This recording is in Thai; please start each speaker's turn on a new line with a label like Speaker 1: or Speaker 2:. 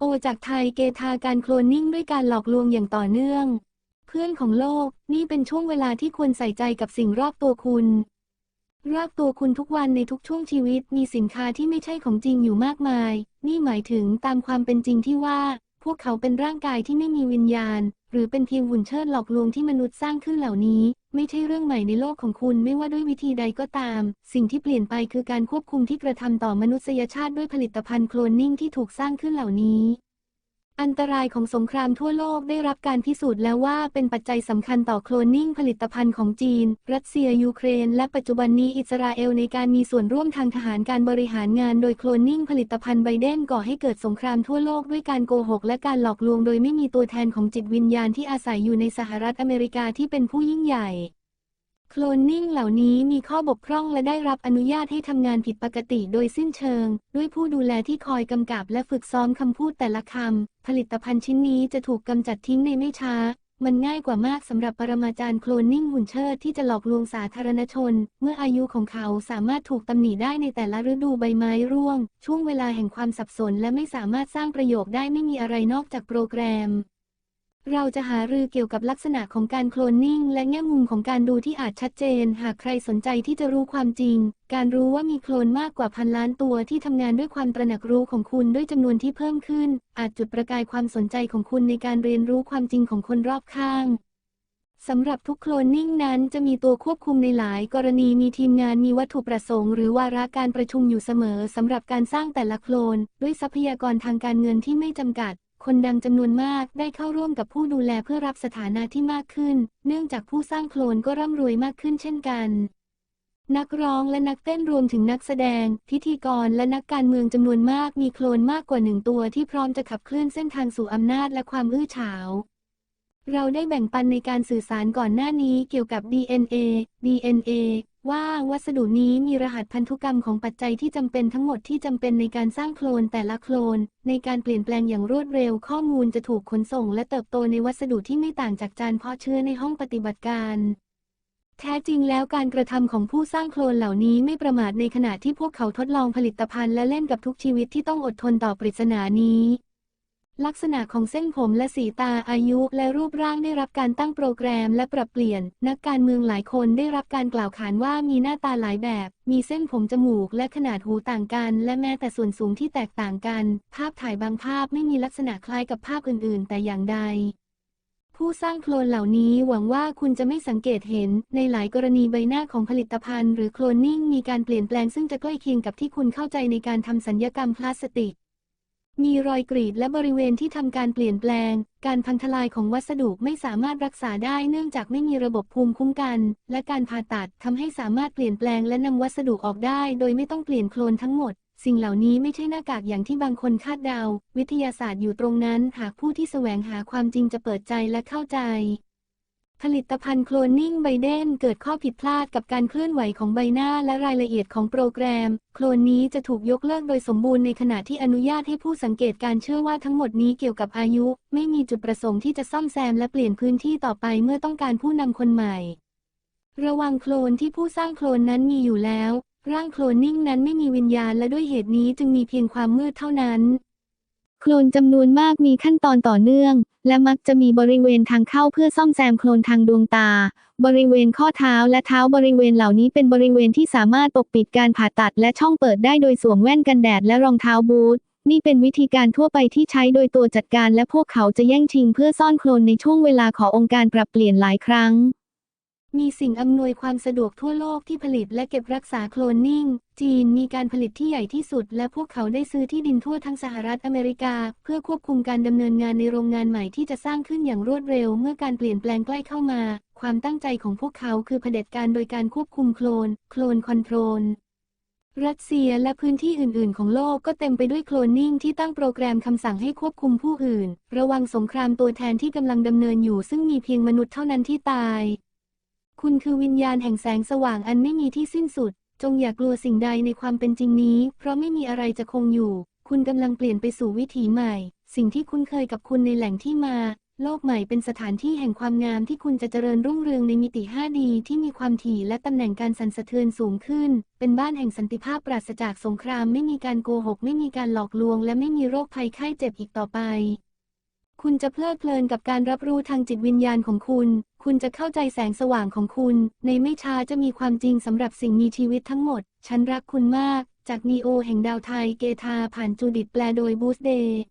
Speaker 1: โอจากไทยเกทาการโคลนนิ่งด้วยการหลอกลวงอย่างต่อเนื่อง เพื่อนของโลกนี่เป็นช่วงเวลาที่ควรใส่ใจกับสิ่งรอบตัวคุณ รอบตัวคุณทุกวันในทุกช่วงชีวิตมีสินค้าที่ไม่ใช่ของจริงอยู่มากมาย นี่หมายถึงตามความเป็นจริงที่ว่า พวกเขาเป็นร่างกายที่ไม่มีวิญญาณ หรือเป็นเพียงหุ่นเชิดหลอกลวงที่มนุษย์สร้างขึ้นเหล่านี้ ไม่ใช่เรื่องใหม่ในโลกของคุณไม่ว่าด้วยวิธีใดก็ตาม สิ่งที่เปลี่ยนไปคือการควบคุมที่กระทำต่อมนุษยชาติด้วยผลิตภัณฑ์โคลนนิ่งที่ถูกสร้างขึ้นเหล่านี้ อันตรายของสงครามทั่วโลกได้รับการพิสูจน์แล้วว่าเป็นปัจจัยสำคัญต่อโคลนนิ่งผลิตภัณฑ์ของจีน รัสเซีย ยูเครน และปัจจุบันนี้อิสราเอลในการมีส่วนร่วมทางทหารการบริหารงานโดยโคลนนิ่งผลิตภัณฑ์ไบเดนก่อให้เกิดสงครามทั่วโลกด้วยการโกหกและการหลอกลวงโดยไม่มีตัวแทนของจิตวิญญาณที่อาศัยอยู่ในสหรัฐอเมริกาที่เป็นผู้ยิ่งใหญ่ โคลนนิ่งเหล่านี้มีข้อบกพร่องและได้รับอนุญาตให้ทำงานผิดปกติโดยสิ้นเชิง ด้วยผู้ดูแลที่คอยกำกับและฝึกซ้อมคำพูดแต่ละคำ ผลิตภัณฑ์ชิ้นนี้จะถูกกำจัดทิ้งในไม่ช้า มันง่ายกว่ามากสำหรับปรมาจารย์โคลนนิ่งหุ่นเชิดที่จะหลอกลวงสาธารณชน เมื่ออายุของเขาสามารถถูกตำหนิได้ในแต่ละฤดูใบไม้ร่วง ช่วงเวลาแห่งความสับสนและไม่สามารถสร้างประโยคได้ไม่มีอะไรนอกจากโปรแกรม เราจะหารือเกี่ยวกับลักษณะของการโคลนนิ่ง และแง่มุมของการดูที่อาจชัดเจน หากใครสนใจที่จะรู้ความจริง การรู้ว่ามีโคลนมากกว่าพันล้านตัวที่ทำงานด้วยความตระหนักรู้ของคุณด้วยจำนวนที่เพิ่มขึ้น อาจจุดประกายความสนใจของคุณในการเรียนรู้ความจริงของคนรอบข้างสำหรับทุกโคลนนิ่งนั้นจะมีตัวควบคุมในหลาย กรณีมีทีมงานมีวัตถุประสงค์หรือวาระการประชุมอยู่เสมอสำหรับการสร้างแต่ละโคลน ด้วยทรัพยากรทางการเงินที่ไม่จำกัด คนดังจำนวนมากได้เข้าร่วมกับผู้ดูแลเพื่อรับสถานะที่มากขึ้น เนื่องจากผู้สร้างโคลนก็ร่ำรวยมากขึ้นเช่นกัน นักร้องและนักเต้นรวมถึงนักแสดง พิธีกรและนักการเมืองจำนวนมากมีโคลนมากกว่าหนึ่งตัวที่พร้อมจะขับเคลื่อนเส้นทางสู่อำนาจและความอื้อฉาวเราได้แบ่งปันในการสื่อสารก่อนหน้านี้เกี่ยวกับ DNA DNA ว่าวัสดุนี้มีรหัสพันธุกรรมของปัจจัยที่จำเป็นทั้งหมดที่จำเป็นในการสร้างโคลนแต่ละโคลน ในการเปลี่ยนแปลงอย่างรวดเร็วข้อมูลจะถูกขนส่ง และเติบโตในวัสดุที่ไม่ต่างจากจานเพาะเชื้อในห้องปฏิบัติการแท้จริงแล้วการกระทำของผู้สร้างโคลนเหล่านี้ไม่ประมาทในขณะที่พวกเขาทดลองผลิตภัณฑ์และเล่นกับทุกชีวิตที่ต้องอดทนต่อปริศนานี้ ลักษณะของเส้นผมและสีตาอายุและรูปร่างได้รับการตั้งโปรแกรมและปรับเปลี่ยน นักการเมืองหลายคนได้รับการกล่าวขานว่ามีหน้าตาหลายแบบ มีเส้นผมจมูกและขนาดหูต่างกัน และแม้แต่ส่วนสูงที่แตกต่างกัน ภาพถ่ายบางภาพไม่มีลักษณะคล้ายกับภาพอื่น ๆ แต่อย่างใดผู้สร้างโคลนเหล่านี้หวังว่าคุณจะไม่สังเกตเห็น ในหลายกรณีใบหน้าของผลิตภัณฑ์ หรือโคลนนิ่งมีการเปลี่ยนแปลงซึ่งจะใกล้เคียงกับที่คุณเข้าใจในการทำสัญญกรรมพลาสติก มีรอยกรีดและบริเวณที่ทำการเปลี่ยนแปลง การพังทลายของวัสดุไม่สามารถรักษาได้เนื่องจากไม่มีระบบภูมิคุ้มกัน และการผ่าตัดทำให้สามารถเปลี่ยนแปลงและนำวัสดุออกได้ โดยไม่ต้องเปลี่ยนโคลนทั้งหมด สิ่งเหล่านี้ไม่ใช่หน้ากากอย่างที่บางคนคาดเดา วิทยาศาสตร์อยู่ตรงนั้น หากผู้ที่แสวงหาความจริงจะเปิดใจและเข้าใจ ผลิตภัณฑ์โคลนนิ่งไบเดนเกิดข้อผิดพลาดกับการเคลื่อนไหวของใบหน้าและรายละเอียดของโปรแกรม โคลนนี้จะถูกยกเลิกโดยสมบูรณ์ในขณะที่อนุญาตให้ผู้สังเกตการเชื่อว่าทั้งหมดนี้เกี่ยวกับอายุ ไม่มีจุดประสงค์ที่จะซ่อมแซมและเปลี่ยนพื้นที่ต่อไปเมื่อต้องการผู้นำคนใหม่ ระวังโคลนที่ผู้สร้างโคลนนั้นมีอยู่แล้ว ร่างโคลนนิ่งนั้นไม่มีวิญญาณและด้วยเหตุนี้จึงมีเพียงความมืดเท่านั้น โคลนจำนวนมากมีขั้นตอนต่อเนื่อง และมักจะมีบริเวณทางเข้าเพื่อซ่อมแซมโคลนทางดวงตา บริเวณข้อเท้าและเท้าบริเวณเหล่านี้เป็นบริเวณที่สามารถปกปิดการผ่าตัดและช่องเปิดได้โดยสวมแว่นกันแดดและรองเท้าบูทนี่เป็นวิธีการทั่วไปที่ใช้โดยตัวจัดการและพวกเขาจะแย่งชิงเพื่อซ่อนโคลนในช่วงเวลาขององค์การปรับเปลี่ยนหลายครั้ง มีสิ่งอำนวยความสะดวกทั่วโลกที่ผลิตและเก็บรักษาโคลนนิ่ง จีนมีการผลิตที่ใหญ่ที่สุด และพวกเขาได้ซื้อที่ดินทั่วทั้งสหรัฐอเมริกา เพื่อควบคุมการดำเนินงานในโรงงานใหม่ที่จะสร้างขึ้นอย่างรวดเร็ว เมื่อการเปลี่ยนแปลงใกล้เข้ามา ความตั้งใจของพวกเขาคือเผด็จการโดยการควบคุมโคลน โคลนคอนโทรลรัสเซียและพื้นที่อื่น ๆ ของโลกก็เต็มไปด้วยโคลนนิ่งที่ตั้งโปรแกรมคำสั่งให้ควบคุมผู้อื่น ระวังสงครามตัวแทนที่กำลังดำเนินอยู่ซึ่งมีเพียงมนุษย์เท่านั้นที่ตาย คุณคือวิญญาณแห่งแสงสว่างอันไม่มีที่สิ้นสุด จงอย่ากลัวสิ่งใดในความเป็นจริงนี้ เพราะไม่มีอะไรจะคงอยู่ คุณกำลังเปลี่ยนไปสู่วิถีใหม่ สิ่งที่คุ้นเคยกับคุณในแหล่งที่มา โลกใหม่เป็นสถานที่แห่งความงามที่คุณจะเจริญรุ่งเรืองในมิติ 5D ที่มีความถี่และตำแหน่งการสั่นสะเทือนสูงขึ้น เป็นบ้านแห่งสันติภาพปราศจากสงคราม ไม่มีการโกหก ไม่มีการหลอกลวง และไม่มีโรคภัยไข้เจ็บอีกต่อไป คุณจะเพลิดเพลินกับการรับรู้ทางจิตวิญญาณของคุณ คุณจะเข้าใจแสงสว่างของคุณ ในไม่ช้าจะมีความจริงสำหรับสิ่งมีชีวิตทั้งหมด ฉันรักคุณมาก จากนีโอแห่งดาวไทยเกทาผ่านจูดิตแปลโดยบูสเดย์